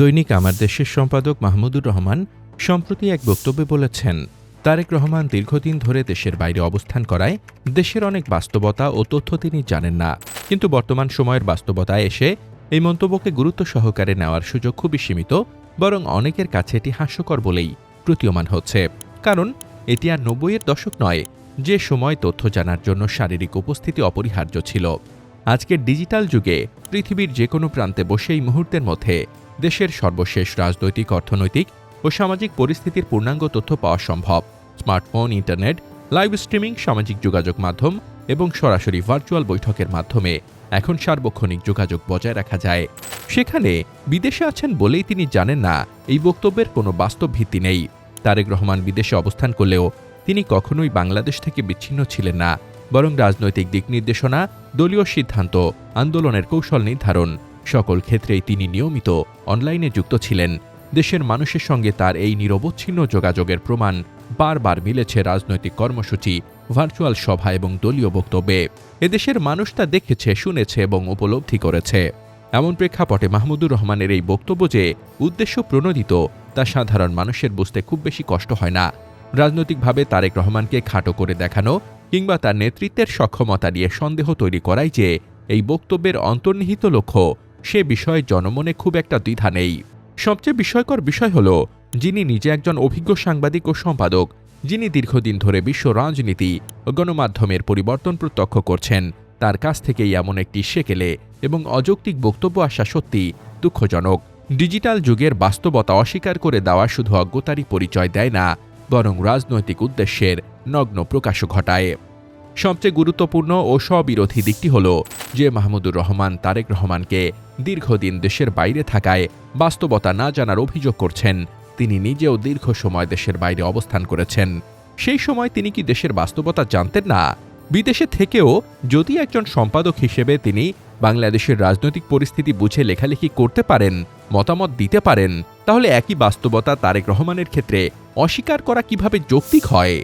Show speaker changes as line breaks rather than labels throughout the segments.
দৈনিক আমার দেশের সম্পাদক মাহমুদুর রহমান সম্প্রতি এক বক্তব্যে বলেছেন, তারেক রহমান দীর্ঘদিন ধরে দেশের বাইরে অবস্থান করায় দেশের অনেক বাস্তবতা ও তথ্য তিনি জানেন না। কিন্তু বর্তমান সময়ের বাস্তবতায় এসে এই মন্তব্যকে গুরুত্ব সহকারে নেওয়ার সুযোগ খুবই সীমিত, বরং অনেকের কাছে এটি হাস্যকর বলেই প্রতীয়মান হচ্ছে। কারণ এটি আর নব্বইয়ের দশক নয়, যে সময় তথ্য জানার জন্য শারীরিক উপস্থিতি অপরিহার্য ছিল। আজকের ডিজিটাল যুগে পৃথিবীর যে কোনো প্রান্তে বসে এই মুহূর্তের মধ্যে দেশের সর্বশেষ রাজনৈতিক, অর্থনৈতিক ও সামাজিক পরিস্থিতির পূর্ণাঙ্গ তথ্য পাওয়া সম্ভব। স্মার্টফোন, ইন্টারনেট, লাইভ স্ট্রিমিং, সামাজিক যোগাযোগ মাধ্যম এবং সরাসরি ভার্চুয়াল বৈঠকের মাধ্যমে এখন সার্বক্ষণিক যোগাযোগ বজায় রাখা যায়। সেখানে বিদেশে আছেন বলেই তিনি জানেন না, এই বক্তব্যের কোনো বাস্তব ভিত্তি নেই। তারেক রহমান বিদেশে অবস্থান করলেও তিনি কখনোই বাংলাদেশ থেকে বিচ্ছিন্ন ছিলেন না। বরং রাজনৈতিক দিক নির্দেশনা, দলীয় সিদ্ধান্ত, আন্দোলনের কৌশল নির্ধারণ, সকল ক্ষেত্রেই তিনি নিয়মিত অনলাইনে যুক্ত ছিলেন। দেশের মানুষের সঙ্গে তার এই নিরবচ্ছিন্ন যোগাযোগের প্রমাণ বারবার মিলেছে রাজনৈতিক কর্মসূচি, ভার্চুয়াল সভা এবং দলীয় বক্তব্যে। এদেশের মানুষ তা দেখেছে, শুনেছে এবং উপলব্ধি করেছে। এমন প্রেক্ষাপটে মাহমুদুর রহমানের এই বক্তব্য যে উদ্দেশ্য প্রণোদিত, তা সাধারণ মানুষের বুঝতে খুব বেশি কষ্ট হয় না। রাজনৈতিকভাবে তারেক রহমানকে খাটো করে দেখানো কিংবা তার নেতৃত্বের সক্ষমতা নিয়ে সন্দেহ তৈরি করাই যে এই বক্তব্যের অন্তর্নিহিত লক্ষ্য, সে বিষয়ে জনমনে খুব একটা দ্বিধা নেই। সবচেয়ে বিস্ময়কর বিষয় হল, যিনি নিজে একজন অভিজ্ঞ সাংবাদিক ও সম্পাদক, যিনি দীর্ঘদিন ধরে বিশ্ব রাজনীতি ও গণমাধ্যমের পরিবর্তন প্রত্যক্ষ করছেন, তার কাছ থেকেই এমন একটি সেকেলে এবং অযৌক্তিক বক্তব্য আসা সত্যি দুঃখজনক। ডিজিটাল যুগের বাস্তবতা অস্বীকার করে দেওয়া শুধু অজ্ঞতারই পরিচয় দেয় না বরং রাজনৈতিক উদ্দেশ্যের নগ্ন প্রকাশ ঘটায়। সবচেয়ে গুরুত্বপূর্ণ ও স্ববিরোধী দিকটি হল যে মাহমুদুর রহমান তারেক রহমানকে দীর্ঘদিন দেশের বাইরে থাকায় বাস্তবতা না জানার অভিযোগ করছেন। তিনি নিজেও দীর্ঘ সময় দেশের বাইরে অবস্থান করেছেন। সেই সময় তিনি কি দেশের বাস্তবতা জানতেন না? বিদেশে থেকেও যদি একজন সম্পাদক হিসেবে তিনি বাংলাদেশের রাজনৈতিক পরিস্থিতি বুঝে লেখালেখি করতে পারেন, মতামত দিতে পারেন তাহলে একই বাস্তবতা তারেক রহমানের ক্ষেত্রে অস্বীকার করা কীভাবে যৌক্তিক হয়?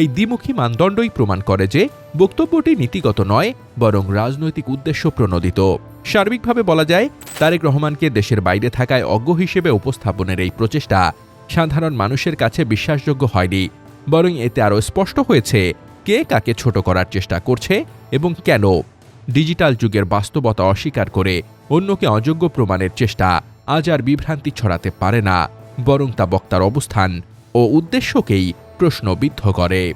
এই দ্বিমুখী মানদণ্ডই প্রমাণ করে যে বক্তব্যটি নীতিগত নয়, বরং রাজনৈতিক উদ্দেশ্য প্রণোদিত। সার্বিকভাবে বলা যায়, তারেক রহমানকে দেশের বাইরে থাকায় অজ্ঞ হিসেবে উপস্থাপনের এই প্রচেষ্টা সাধারণ মানুষের কাছে বিশ্বাসযোগ্য হয়নি, বরং এতে আরও স্পষ্ট হয়েছে কে কাকে ছোট করার চেষ্টা করছে এবং কেন। ডিজিটাল যুগের বাস্তবতা অস্বীকার করে অন্যকে অযোগ্য প্রমাণের চেষ্টা আজ আর বিভ্রান্তি ছড়াতে পারে না বরং তা বক্তার অবস্থান ও উদ্দেশ্যকেই প্রশ্নবিদ্ধ করে।